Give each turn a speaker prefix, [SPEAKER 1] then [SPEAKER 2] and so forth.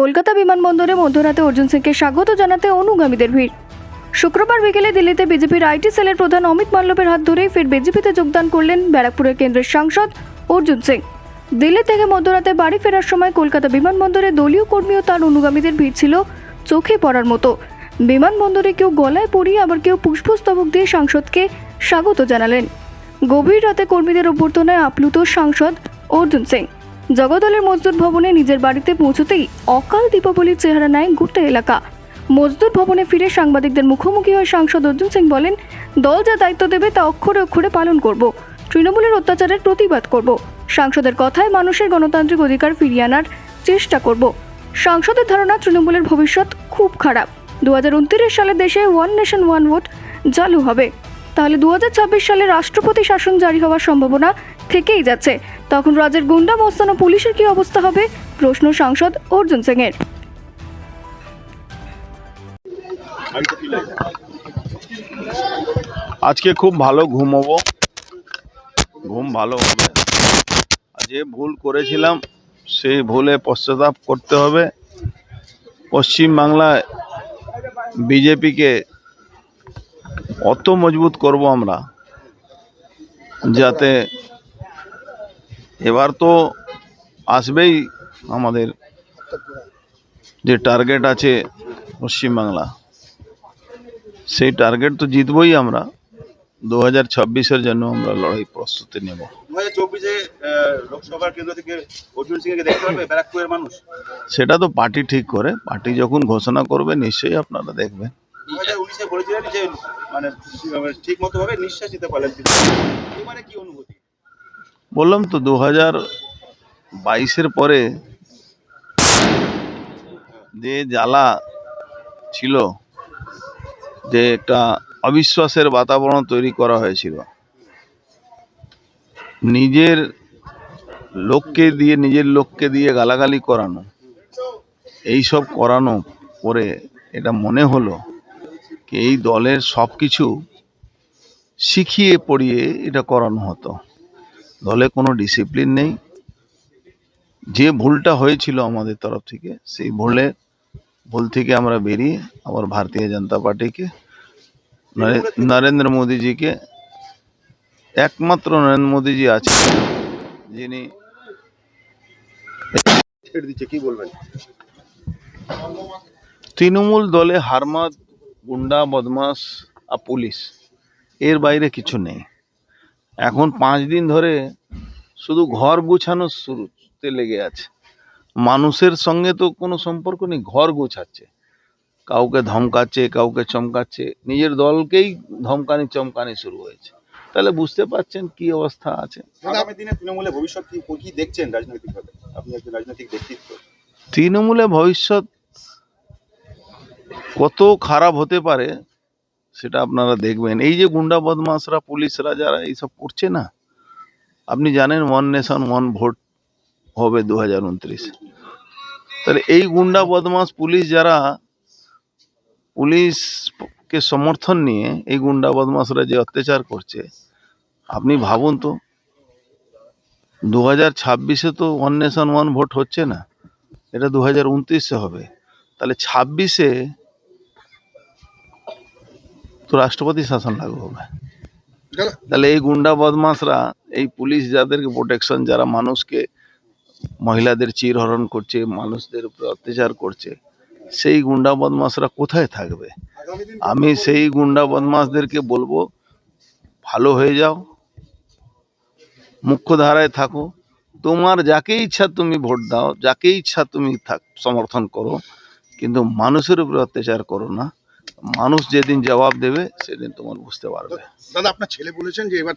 [SPEAKER 1] কলকাতা বিমানবন্দরে মধ্যরাতে অর্জুন সিংকে স্বাগত জানাতে অনুগামীদের ভিড়। শুক্রবার বিকেলে দিল্লিতে বিজেপির আইটি সেলের প্রধান অমিত মাল্লবের হাত ধরেই ফের বিজেপিতে যোগদান করলেন ব্যারাকপুরের কেন্দ্রের সাংসদ অর্জুন সিং। দিল্লি থেকে মধ্যরাতে বাড়ি ফেরার সময় কলকাতা বিমানবন্দরে দলীয় কর্মী ও তার অনুগামীদের ভিড় ছিল চোখে পড়ার মতো। বিমানবন্দরে কেউ গলায় পরিয়ে আবার কেউ পুষ্পস্তবক দিয়ে সাংসদকে স্বাগত জানালেন। গভীর রাতে কর্মীদের অভ্যর্থনায় আপ্লুত সাংসদ অর্জুন সিং। জগদলের মজদুর ভবনে নিজের বাড়িতে পৌঁছতেই অকাল দীপাবলির চেহারা নেয় গোটা এলাকা। মজদুর ভবনে ফিরে সাংবাদিকদের মুখোমুখি হয়ে সাংসদ অর্জুন সিং বলেন, দল যা দায়িত্ব দেবে তা অক্ষরে অক্ষরে পালন করব। তৃণমূলের অত্যাচারের প্রতিবাদ করব। সাংসদের কথায় মানুষের গণতান্ত্রিক অধিকার ফিরিয়ে আনার চেষ্টা করব। সাংসদের ধারণা তৃণমূলের ভবিষ্যৎ খুব খারাপ। দু হাজার উনত্রিশ সালে দেশে ওয়ান নেশন ওয়ান ভোট চালু হবে। তাহলে দু সালে রাষ্ট্রপতি শাসন জারি হওয়ার সম্ভাবনা থেকেই যাচ্ছে। তখন রাজ্যের গুন্ডা, মস্তান ও পুলিশের কি অবস্থা হবে? প্রশ্ন সাংসদ অর্জুন সিং এর
[SPEAKER 2] আজকে খুব ভালো ঘুমোবো। ঘুম ভালো হবে। যে ভুল করেছিলাম, সেই ভুলে পশ্চাতাপ করতে হবে। পশ্চিম বাংলায় বিজেপিকে অত মজবুত করব আমরা যাতে এবার তো আসবেই আমাদের যে টার্গেট আছে পশ্চিমবাংলা সেই টার্গেট তো জিতবই আমরা। দু হাজার ছাব্বিশের জন্য আমরা লড়াই প্রস্তুতি নেব। সেটা তো পার্টি ঠিক করে পার্টি যখন ঘোষণা করবে নিশ্চয়ই আপনারা দেখবেন।
[SPEAKER 3] হাজার উনিশে বলেছিলেন যে মানে ঠিক মতো ভাবে নিঃশ্বাস পারলেন কি অনুভূতি?
[SPEAKER 2] বললাম তো দু হাজার বাইশের পরে যে জ্বালা ছিল, যে একটা অবিশ্বাসের বাতাবরণ তৈরি করা হয়েছিল, নিজের লোককে দিয়ে, নিজের লোককে দিয়ে গালাগালি করানো, এইসব করানো পরে এটা মনে হলো এই দলের সব কিছু শিখিয়ে পড়িয়ে এটা করানো হতো। দলে কোনো ডিসিপ্লিন নেই। যে ভুলটা হয়েছিল আমাদের তরফ থেকে সেই ভুলে ভুল থেকে আমরা বেরিয়ে আবার ভারতীয় জনতা পার্টিকে নরেন্দ্র মোদীজিকে একমাত্র নরেন্দ্র মোদীজি আছে যিনি
[SPEAKER 3] ছেড়ে দিচ্ছে কি বলবেন?
[SPEAKER 2] তৃণমূল দলে হারমাদ গুন্ডা বদমাস আর পুলিশ। এর বাইরে কিছু নেই। এখন পাঁচ দিন ধরে শুধু ঘর গুছানো শুরুতে লেগে আছে। মানুষের সঙ্গে তো কোনো সম্পর্ক নেই ঘর গোছাচ্ছে। কাউকে ধমকাচ্ছে কাউকে চমকাচ্ছে নিজের দলকেই ধমকানি চমকানি শুরু হয়েছে। তাহলে বুঝতে পারছেন কি অবস্থা আছে।
[SPEAKER 3] আগামী দিনে তৃণমূলের ভবিষ্যৎ কি দেখছেন রাজনৈতিকভাবে? আপনি একজন রাজনৈতিক ব্যক্তিত্ব।
[SPEAKER 2] ভবিষ্যৎ কত খারাপ হতে পারে সেটা আপনারা দেখবেন। এই যে গুন্ডা বদমাসরা পুলিশরা যারা এইসব করছে না, আপনি জানেন ওয়ান নেশন ওয়ান ভোট হবে দু হাজার উনত্রিশে। তাহলে এই গুন্ডা বদমাস পুলিশ যারা, পুলিশকে সমর্থন নিয়ে এই গুন্ডা বদমাসরা যে অত্যাচার করছে, আপনি ভাবুন তো দু হাজার ছাব্বিশে তো ওয়ান নেশন ওয়ান ভোট হচ্ছে না, এটা দু হাজার উনত্রিশে হবে। তাহলে ছাব্বিশে তো রাষ্ট্রপতি শাসন লাগু হবে। তাহলে এই গুন্ডা বদমাসরা এই পুলিশ যাদেরকে প্রোটেকশন যারা মানুষকে মহিলাদের চিরহরণ করছে মানুষদের উপর অত্যাচার করছে সেই গুন্ডা বদমাসরা কোথায় থাকবে? আমি সেই গুন্ডা বদমাসদেরকে বলব ভালো হয়ে যাও মুখ্য ধারায় থাকো তোমার যাকে ইচ্ছা তুমি ভোট দাও যাকে ইচ্ছা তুমি থাক সমর্থন করো কিন্তু মানুষের উপরে অত্যাচার করো না। মানুষ যেদিন জবাব দেবে সেদিন তোমার বুঝতে পারবে।
[SPEAKER 3] দাদা আপনার ছেলে বলেছেন যে এবার